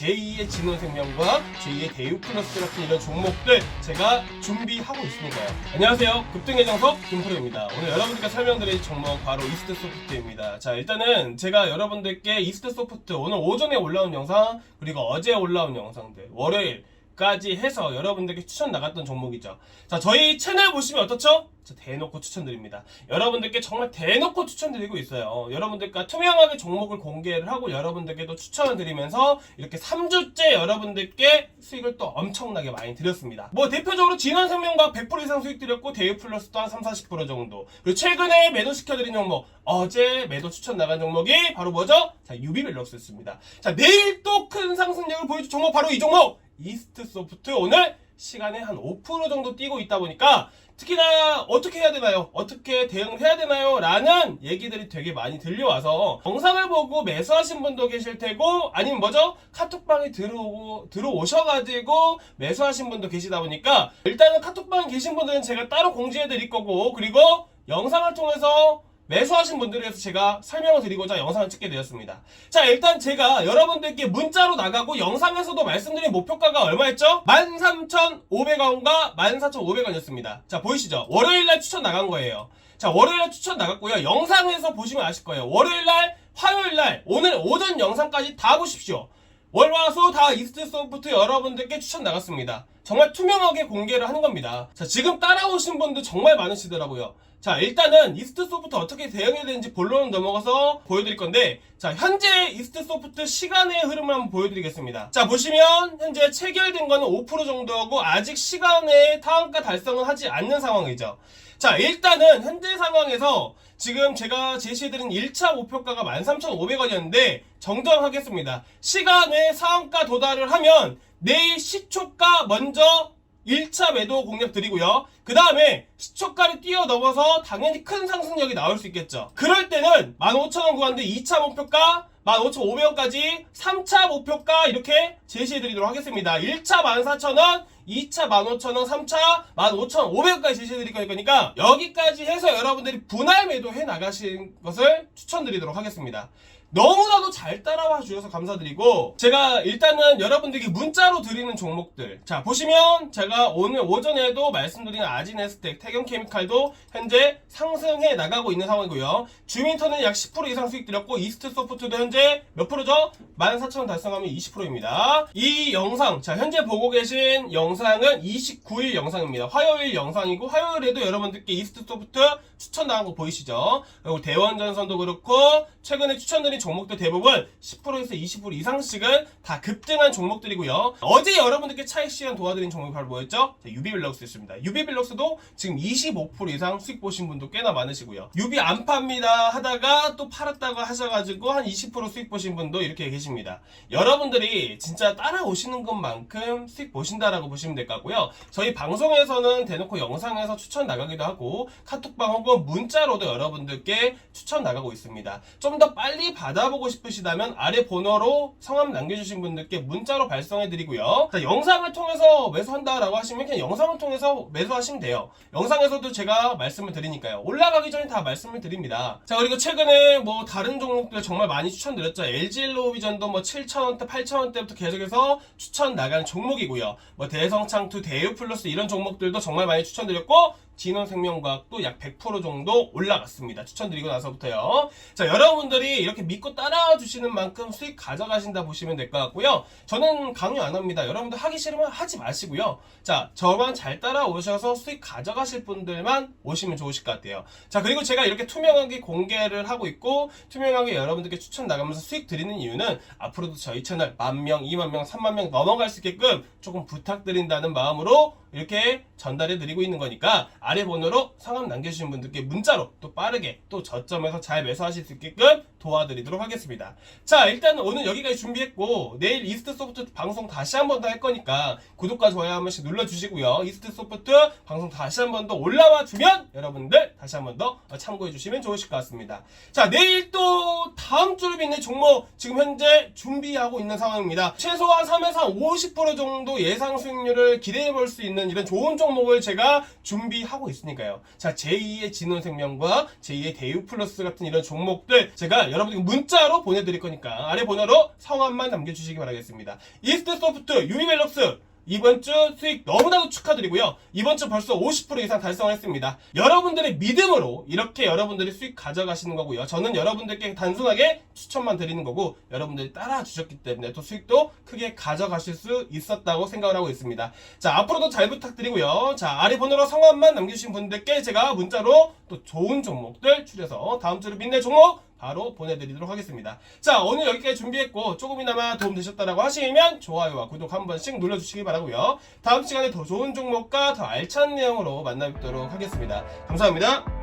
제2의 진원생명과 제2의 대유플러스 같은 이런 종목들 제가 준비하고 있으니까요. 안녕하세요. 급등의 정석 김프로입니다. 오늘 여러분들께 설명드릴 종목 바로 이스트 소프트입니다. 자 일단은 제가 여러분들께 이스트 소프트 오늘 오전에 올라온 영상 그리고 어제 올라온 영상들 월요일 까지 해서 여러분들께 추천 나갔던 종목이죠. 자, 저희 채널 보시면 어떻죠? 자, 대놓고 추천드립니다. 여러분들께 정말 대놓고 추천드리고 있어요. 여러분들과 투명하게 종목을 공개를 하고 여러분들께도 추천을 드리면서 이렇게 3주째 여러분들께 수익을 또 엄청나게 많이 드렸습니다. 뭐 대표적으로 진원생명과 100% 이상 수익 드렸고 대유 플러스도 한 3, 40% 정도. 그리고 최근에 매도시켜드린 종목 어제 매도 추천 나간 종목이 바로 뭐죠? 자, 유비벨럭스였습니다. 자, 내일 또 큰 상승력을 보여줄 종목 바로 이 종목 이스트 소프트 오늘 시간에 한 5% 정도 뛰고 있다 보니까 특히나 어떻게 해야 되나요? 어떻게 대응해야 되나요? 라는 얘기들이 되게 많이 들려와서 영상을 보고 매수하신 분도 계실 테고 아니면 뭐죠? 카톡방에 들어오고 들어오셔가지고 매수하신 분도 계시다 보니까 일단은 카톡방에 계신 분들은 제가 따로 공지해 드릴 거고 그리고 영상을 통해서 매수하신 분들에 대해서 제가 설명을 드리고자 영상을 찍게 되었습니다. 자, 일단 제가 여러분들께 문자로 나가고 영상에서도 말씀드린 목표가가 얼마였죠? 13,500원과 14,500원이었습니다. 자, 보이시죠? 월요일날 추천 나간 거예요. 자, 월요일날 추천 나갔고요. 영상에서 보시면 아실 거예요. 월요일날, 화요일날, 오늘 오전 영상까지 다 보십시오. 월화수 다 이스트 소프트 여러분들께 추천 나갔습니다. 정말 투명하게 공개를 하는 겁니다. 자, 지금 따라오신 분들 정말 많으시더라고요. 자, 일단은 이스트 소프트 어떻게 대응해야 되는지 본론은 넘어가서 보여드릴 건데, 자, 현재 이스트 소프트 시간의 흐름을 한번 보여드리겠습니다. 자, 보시면 현재 체결된 거는 5% 정도고, 아직 시간의 타원가 달성은 하지 않는 상황이죠. 자, 일단은 현재 상황에서 지금 제가 제시해드린 1차 목표가가 13,500원이었는데 정정하겠습니다. 시간에 상한가 도달을 하면 내일 시초가 먼저 1차 매도 공략 드리고요. 그 다음에 시초가를 뛰어넘어서 당연히 큰 상승력이 나올 수 있겠죠. 그럴 때는 15,000원 구간대 2차 목표가 15,500원까지 3차 목표가 이렇게 제시해 드리도록 하겠습니다. 1차 14,000원, 2차 15,000원, 3차 15,500원까지 제시해 드릴 거니까 여기까지 해서 여러분들이 분할 매도해 나가신 것을 추천드리도록 하겠습니다. 너무나도 잘 따라와 주셔서 감사드리고 제가 일단은 여러분들에게 문자로 드리는 종목들 자 보시면 제가 오늘 오전에도 말씀드린 아지네스텍 태경케미칼도 현재 상승해 나가고 있는 상황이고요 주민터는 약 10% 이상 수익 드렸고 이스트 소프트도 현재 몇 프로죠? 14,000원 달성하면 20%입니다 이 영상 자 현재 보고 계신 영상은 29일 영상입니다 화요일 영상이고 화요일에도 여러분들께 이스트 소프트 추천 나간 거 보이시죠? 그리고 대원전선도 그렇고 최근에 추천드린 종목들 대부분 10%에서 20% 이상씩은 다 급등한 종목들이고요. 어제 여러분들께 차익 시간 도와드린 종목이 바로 뭐였죠? 유비빌럭스였습니다. 유비빌럭스도 지금 25% 이상 수익 보신 분도 꽤나 많으시고요. 유비 안 팝니다 하다가 또 팔았다고 하셔가지고 한 20% 수익 보신 분도 이렇게 계십니다. 여러분들이 진짜 따라오시는 것만큼 수익 보신다라고 보시면 될 것 같고요. 저희 방송에서는 대놓고 영상에서 추천 나가기도 하고 카톡방 혹은 문자로도 여러분들께 추천 나가고 있습니다. 좀 더 빨리 받아보고 싶으시다면 아래 번호로 성함 남겨주신 분들께 문자로 발송해드리고요. 자, 영상을 통해서 매수한다라고 하시면 그냥 영상을 통해서 매수하시면 돼요. 영상에서도 제가 말씀을 드리니까요. 올라가기 전에 다 말씀을 드립니다. 자, 그리고 최근에 뭐 다른 종목들 정말 많이 추천 드렸죠. LG엘로비전도 뭐 7,000원대, 8,000원대부터 계속해서 추천 나간 종목이고요. 뭐 대성창투, 대유플러스 이런 종목들도 정말 많이 추천드렸고 진원생명과학도 약 100% 정도 올라갔습니다. 추천드리고 나서부터요. 자, 여러분들이 이렇게 믿고 따라와 주시는 만큼 수익 가져가신다 보시면 될 것 같고요. 저는 강요 안 합니다. 여러분들 하기 싫으면 하지 마시고요. 자, 저만 잘 따라오셔서 수익 가져가실 분들만 오시면 좋으실 것 같아요. 자, 그리고 제가 이렇게 투명하게 공개를 하고 있고 투명하게 여러분들께 추천 나가면서 수익 드리는 이유는 앞으로도 저희 채널 만 명, 2만 명, 3만 명 넘어갈 수 있게끔 조금 부탁드린다는 마음으로 이렇게 전달해 드리고 있는 거니까 아래 번호로 성함 남겨주신 분들께 문자로 또 빠르게 또 저점에서 잘 매수하실 수 있게끔 도와드리도록 하겠습니다. 자, 일단 오늘 여기까지 준비했고 내일 이스트 소프트 방송 다시 한 번 더 할 거니까 구독과 좋아요 한 번씩 눌러주시고요. 이스트 소프트 방송 다시 한 번 더 올라와 주면 여러분들 다시 한 번 더 참고해 주시면 좋으실 것 같습니다. 자, 내일 또 다음 주를 빛낼 종목 지금 현재 준비하고 있는 상황입니다. 최소한 3에서 50% 정도 예상 수익률을 기대해 볼 수 있는 이런 좋은 종목을 제가 준비하고 있으니까요. 자, 제2의 진원생명과 제2의 대유 플러스 같은 이런 종목들 제가 자, 여러분들 문자로 보내드릴 거니까 아래 번호로 성함만 남겨주시기 바라겠습니다. 이스트 소프트 유니벨럭스 이번 주 수익 너무나도 축하드리고요. 이번 주 벌써 50% 이상 달성을 했습니다. 여러분들의 믿음으로 이렇게 여러분들이 수익 가져가시는 거고요. 저는 여러분들께 단순하게 추천만 드리는 거고 여러분들이 따라 주셨기 때문에 또 수익도 크게 가져가실 수 있었다고 생각을 하고 있습니다. 자, 앞으로도 잘 부탁드리고요. 자, 아래 번호로 성함만 남겨주신 분들께 제가 문자로 또 좋은 종목들 추려서 다음 주로 빛낼 종목 바로 보내드리도록 하겠습니다. 자, 오늘 여기까지 준비했고 조금이나마 도움 되셨다라고 하시면 좋아요와 구독 한 번씩 눌러주시기 바라고요. 다음 시간에 더 좋은 종목과 더 알찬 내용으로 만나 뵙도록 하겠습니다. 감사합니다.